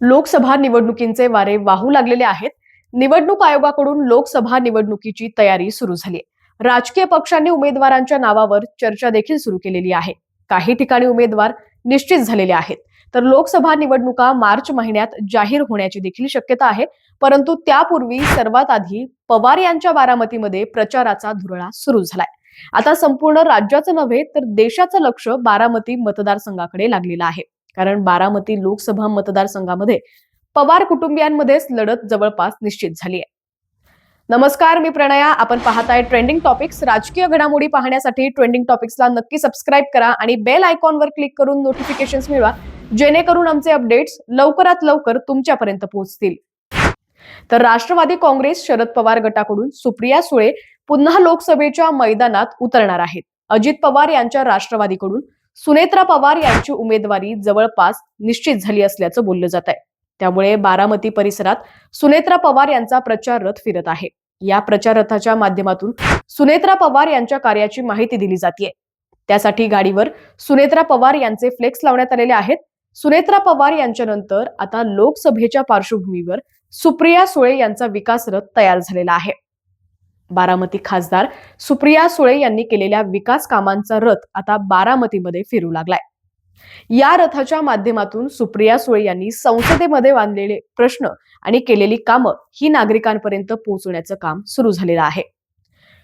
लोकसभा निवडणुकींचे वारे वाहू लागलेले आहेत. निवडणूक आयोगाकडून लोकसभा निवडणुकीची तयारी सुरू झाली. राजकीय पक्षांनी उमेदवारांच्या नावावर चर्चा देखील सुरू केलेली आहे. काही ठिकाणी उमेदवार निश्चित झालेले आहेत. तर लोकसभा निवडणुका मार्च महिन्यात जाहीर होण्याची देखील शक्यता आहे. परंतु त्यापूर्वी सर्वात आधी पवार यांच्या बारामतीमध्ये प्रचाराचा धुरळा सुरू झालाय. आता संपूर्ण राज्याचं नव्हे तर देशाचं लक्ष बारामती मतदारसंघाकडे लागलेलं आहे. कारण बारामती लोकसभा मतदारसंघामध्ये पवार कुटुंबियांमध्येच लढत जवळपास निश्चित झाली आहे. नमस्कार मी प्रणया. आपण पाहताय ट्रेंडिंग टॉपिक्स राजकीय घडामोडी पाहण्यासाठी ट्रेंडिंग टॉपिक्सला नक्की सबस्क्राईब करा आणि बेल आयकॉनवर क्लिक करून नोटिफिकेशन मिळवा जेणेकरून आमचे अपडेट्स लवकरात लवकर तुमच्यापर्यंत पोहोचतील. तर राष्ट्रवादी काँग्रेस शरद पवार गटाकडून सुप्रिया सुळे पुन्हा लोकसभेच्या मैदानात उतरणार आहेत. अजित पवार यांच्या राष्ट्रवादीकडून सुनेत्रा पवार यांची उमेदवारी जवळपास निश्चित झाली असल्याचं बोललं जात आहे त्यामुळे बारामती परिसरात सुनेत्रा पवार यांचा प्रचार रथ फिरत आहे. या प्रचार रथाच्या माध्यमातून सुनेत्रा पवार यांच्या कार्याची माहिती दिली जाते त्यासाठी गाडीवर सुनेत्रा पवार यांचे फ्लेक्स लावण्यात आलेले आहेत. सुनेत्रा पवार यांच्यानंतर आता लोकसभेच्या पार्श्वभूमीवर सुप्रिया सुळे यांचा विकास रथ तयार झालेला आहे. बारामती खासदार सुप्रिया सुळे यांनी केलेल्या विकास कामांचा रथ आता बारामतीमध्ये फिरू लागलाय. या रथाच्या माध्यमातून सुप्रिया सुळे यांनी संसदेमध्ये बांधलेले प्रश्न आणि केलेली कामं ही नागरिकांपर्यंत पोहोचवण्याचं काम सुरू झालेलं आहे.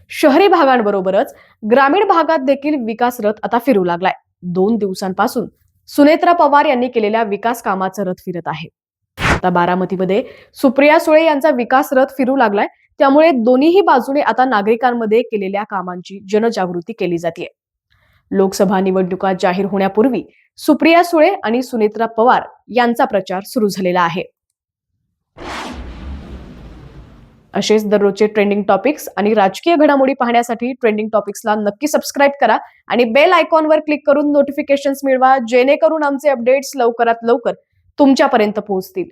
शहरी भागांबरोबरच ग्रामीण भागात देखील विकास रथ आता फिरू लागलाय. दोन दिवसांपासून सुनेत्रा पवार यांनी केलेल्या विकास कामाचं रथ फिरत आहे. आता बारामतीमध्ये सुप्रिया सुळे यांचा विकास रथ फिरू लागलाय. त्यामुळे दोन्हीही बाजूने आता नागरिकांमध्ये केलेल्या कामांची जनजागृती केली जाते लोकसभा निवडणुका जाहीर होण्यापूर्वी सुप्रिया सुळे आणि सुनेत्रा पवार यांचा प्रचार सुरू झालेला आहे. असेच दररोजचे ट्रेंडिंग टॉपिक्स आणि राजकीय घडामोडी पाहण्यासाठी ट्रेंडिंग टॉपिक्सला नक्की सबस्क्राईब करा आणि बेल आयकॉनवर क्लिक करून नोटिफिकेशन्स मिळवा जेणेकरून आमचे अपडेट्स लवकरात लवकर तुमच्यापर्यंत पोहोचतील.